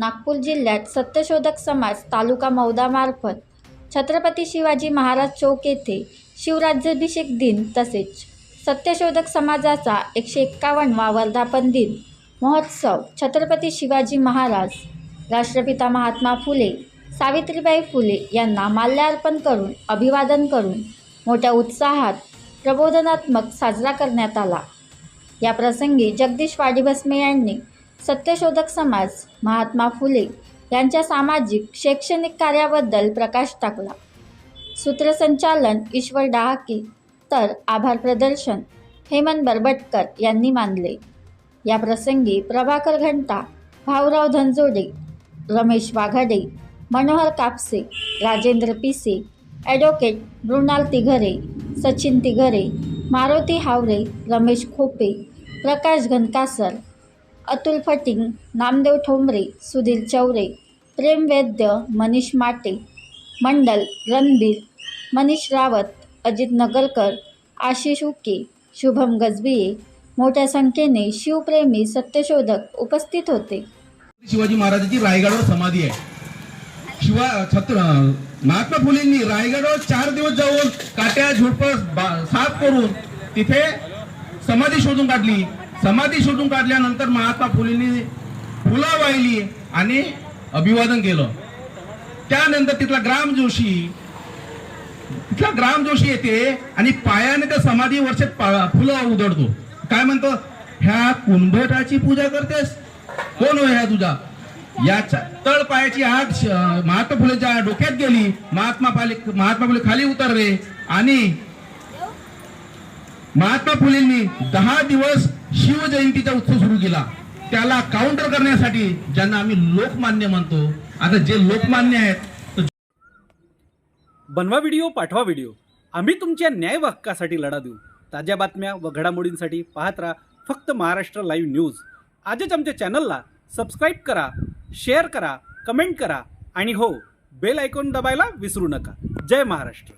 नागपूर जिल्ह्यात सत्यशोधक समाज तालुका मौदामार्फत छत्रपती शिवाजी महाराज चौक येथे शिवराज्याभिषेक दिन तसेच सत्यशोधक समाजाचा एकशे एक्कावन्नवा वर्धापन दिन महोत्सव छत्रपती शिवाजी महाराज राष्ट्रपिता महात्मा फुले सावित्रीबाई फुले यांना माल्यार्पण करून अभिवादन करून मोठ्या उत्साहात प्रबोधनात्मक साजरा करण्यात आला. या प्रसंगी जगदीश वाडीभस्मे यांनी सत्यशोधक समाज महात्मा फुले यांच्या सामाजिक शैक्षणिक कार्याबद्दल प्रकाश टाकला. सूत्रसंचालन ईश्वर डहाके तर आभार प्रदर्शन हेमंत बरबटकर यांनी मानले. या प्रसंगी प्रभाकर घंटा भाऊराव धनजोडे रमेश वाघाडे मनोहर कापसे राजेंद्र पिसे ॲडव्होकेट मृणाल तिघरे सचिन तिघरे मारुती हावरे रमेश खोपे प्रकाश घनकासर अतुल फटिंग नामदेव ठोंबरे सुधीर चौरे प्रेम वैद्य मनीष माटे मंडल रणबीर मनीष रावत अजित नगरकर आशिष उके शुभम गजबिये मोठ्या संख्येने शिवप्रेमी सत्यशोधक उपस्थित होते. शिवाजी महाराजांची रायगडावर समाधी आहे. शिवा छत्र महात्मा फुलेंनी रायगडावर चार दिवस जाऊन काट्या झुडप साफ करून तिथे समाधी शोधून काढली. समाधी शोधून काढल्यानंतर महात्मा फुलेंनी फुला वाहिली आणि अभिवादन केलं. त्यानंतर तिथला ग्राम जोशी तिथला ग्राम जोशी येते आणि पायाने त्या समाधी वर्षात फुलं उधळतो. काय म्हणतो? ह्या कुंभटाची पूजा करतेस? कोण हो ह्या तुझा? याच्या तळ पायाची आग महात्मा फुलेच्या डोक्यात गेली. महात्मा फाले महात्मा फुले खाली उतरले आणि महात्मा फुलेंनी दहा दिवस शिवजयंतीचा उत्सव सुरू केला. त्याला काउंटर करण्यासाठी ज्यांना आम्ही लोकमान्य म्हणतो आता जे लोकमान्य आहेत बनवा व्हिडिओ पाठवा व्हिडिओ. आम्ही तुमच्या न्याय हक्कासाठी लढा देऊ. ताज्या बातम्या व घडामोडींसाठी पाहत राहा फक्त महाराष्ट्र लाईव्ह न्यूज. आजच आमच्या चॅनलला सबस्क्राईब करा शेअर करा कमेंट करा आणि हो बेल आयकॉन दबायला विसरू नका. जय महाराष्ट्र.